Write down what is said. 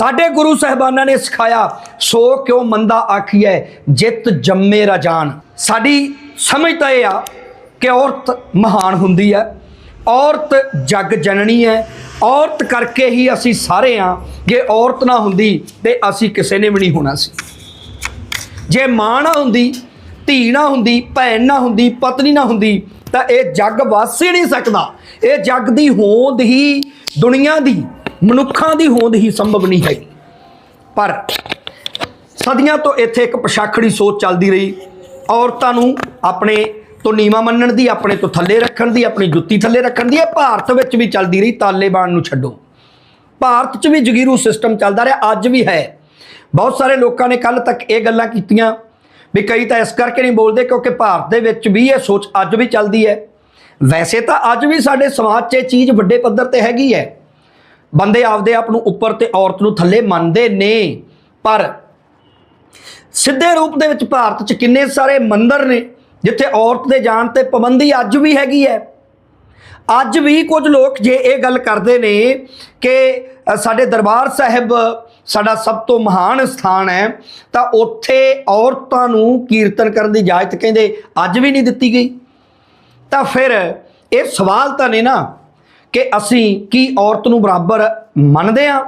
ਸਾਡੇ ਗੁਰੂ ਸਾਹਿਬਾਨਾਂ ਨੇ ਸਿਖਾਇਆ, ਸੋ ਕਿਉ ਮੰਦਾ ਆਖੀਐ, ਜਿਤ ਜੰਮੇ ਰਜਾਨ ਸਾਡੀ ਸਮਝ ਤਾਂ ਇਹ ਆ ਕਿ ਔਰਤ ਮਹਾਨ ਹੁੰਦੀ ਹੈ ਔਰਤ ਜਗ ਜਨਣੀ ਹੈ ਔਰਤ ਕਰਕੇ ਹੀ ਅਸੀਂ ਸਾਰੇ ਆ, ਜੇ ਔਰਤ ਨਾ ਹੁੰਦੀ ਤੇ ਅਸੀਂ ਕਿਸੇ ਨੇ ਵੀ ਨਹੀਂ ਹੋਣਾ ਸੀ। ਜੇ ਮਾਂ ਨਾ ਹੁੰਦੀ, ਧੀ ਨਾ ਹੁੰਦੀ, ਭੈਣ ਨਾ ਹੁੰਦੀ, ਪਤਨੀ ਨਾ ਹੁੰਦੀ, ਤਾਂ ਇਹ ਜੱਗ ਵਸ ਹੀ ਨਹੀਂ ਸਕਦਾ। ਇਹ ਜੱਗ ਦੀ ਹੋਂਦ ਹੀ ਦੁਨੀਆ ਦੀ ਮਨੁੱਖਾਂ ਦੀ ਹੋਂਦ ਹੀ ਸੰਭਵ ਨਹੀਂ ਹੈ। ਪਰ ਸਦੀਆਂ ਤੋਂ ਇੱਥੇ ਇੱਕ ਪਛਾਖੜੀ ਸੋਚ ਚੱਲਦੀ ਰਹੀ। ਔਰਤਾਂ ਨੂੰ ਆਪਣੇ ਤੋਂ ਨੀਵਾ ਮੰਨਣ ਦੀ, ਆਪਣੇ ਤੋਂ ਥੱਲੇ ਰੱਖਣ ਦੀ, ਆਪਣੀ ਜੁੱਤੀ ਥੱਲੇ ਰੱਖਣ ਦੀ, ਇਹ ਭਾਰਤ ਵਿੱਚ ਵੀ ਚੱਲਦੀ ਰਹੀ, ਤਾਲਿਬਾਨ ਨੂੰ ਛੱਡੋ। ਭਾਰਤ 'ਚ ਵੀ ਜਗੀਰੂ ਸਿਸਟਮ ਚੱਲਦਾ ਰਿਹਾ, ਅੱਜ ਵੀ ਹੈ। ਬਹੁਤ ਸਾਰੇ ਲੋਕਾਂ ਨੇ ਕੱਲ ਤੱਕ ਇਹ ਗੱਲਾਂ ਕੀਤੀਆਂ ਵੀ ਕਈ ਤਾਂ ਇਸ ਕਰਕੇ ਨਹੀਂ ਬੋਲਦੇ ਕਿਉਂਕਿ ਭਾਰਤ ਦੇ ਵਿੱਚ ਵੀ ਇਹ ਸੋਚ ਅੱਜ ਵੀ ਚੱਲਦੀ ਹੈ। ਵੈਸੇ ਤਾਂ ਅੱਜ ਵੀ ਸਾਡੇ ਸਮਾਜ 'ਚ ਇਹ ਚੀਜ਼ ਵੱਡੇ ਪੱਧਰ ਤੇ ਹੈਗੀ ਹੈ। ਬੰਦੇ ਆਪਦੇ ਆਪ ਨੂੰ ਉੱਪਰ ਤੇ ਔਰਤ ਨੂੰ ਥੱਲੇ ਮੰਨਦੇ ਨੇ। ਪਰ ਸਿੱਧੇ ਰੂਪ ਦੇ ਵਿੱਚ ਭਾਰਤ 'ਚ ਕਿੰਨੇ ਸਾਰੇ ਮੰਦਰ ਨੇ, ਜਿੱਥੇ ਔਰਤ ਦੇ ਜਾਣ ਤੇ ਪਾਬੰਦੀ ਅੱਜ ਵੀ ਹੈਗੀ ਹੈ। ਅੱਜ ਵੀ ਕੁਝ ਲੋਕ ਜੇ ਇਹ ਗੱਲ ਕਰਦੇ ਨੇ ਕਿ ਸਾਡੇ ਦਰਬਾਰ ਸਾਹਿਬ ਸਾਡਾ ਸਭ ਤੋਂ ਮਹਾਨ ਸਥਾਨ ਹੈ, ਤਾਂ ਉੱਥੇ ਔਰਤਾਂ ਨੂੰ ਕੀਰਤਨ ਕਰਨ ਦੀ ਇਜਾਜ਼ਤ ਕਹਿੰਦੇ ਅੱਜ ਵੀ ਨਹੀਂ ਦਿੱਤੀ ਗਈ। ਤਾਂ ਫਿਰ ਇਹ ਸਵਾਲ ਤਾਂ ਨੇ ਨਾ ਕਿ ਅਸੀਂ ਕੀ ਔਰਤ ਨੂੰ ਬਰਾਬਰ ਮੰਨਦੇ ਆ